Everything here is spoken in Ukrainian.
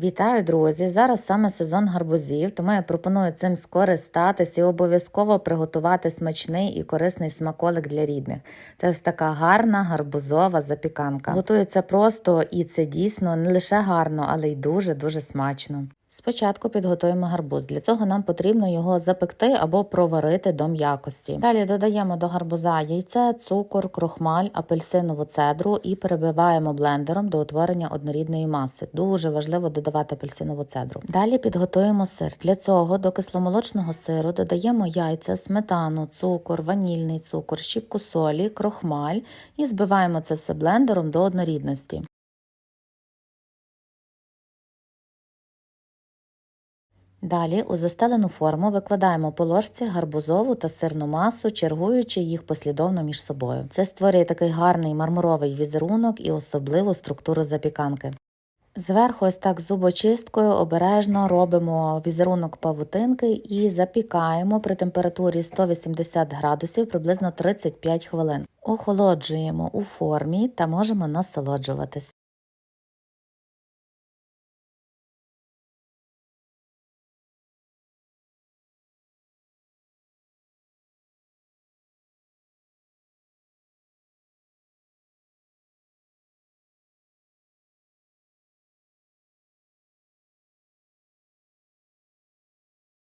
Вітаю, друзі! Зараз саме сезон гарбузів, тому я пропоную цим скористатись і обов'язково приготувати смачний і корисний смаколик для рідних. Це ось така гарна гарбузова запіканка. Готується просто і це дійсно не лише гарно, але й дуже дуже смачно. Спочатку підготуємо гарбуз. Для цього нам потрібно його запекти або проварити до м'якості. Далі додаємо до гарбуза яйце, цукор, крохмаль, апельсинову цедру і перебиваємо блендером до утворення однорідної маси. Дуже важливо додавати апельсинову цедру. Далі підготуємо сир. Для цього до кисломолочного сиру додаємо яйця, сметану, цукор, ванільний цукор, щіпку солі, крохмаль і збиваємо це все блендером до однорідності. Далі у застелену форму викладаємо по ложці гарбузову та сирну масу, чергуючи їх послідовно між собою. Це створює такий гарний мармуровий візерунок і особливу структуру запіканки. Зверху, ось так зубочисткою обережно робимо візерунок павутинки і запікаємо при температурі 180 градусів приблизно 35 хвилин. Охолоджуємо у формі та можемо насолоджуватись.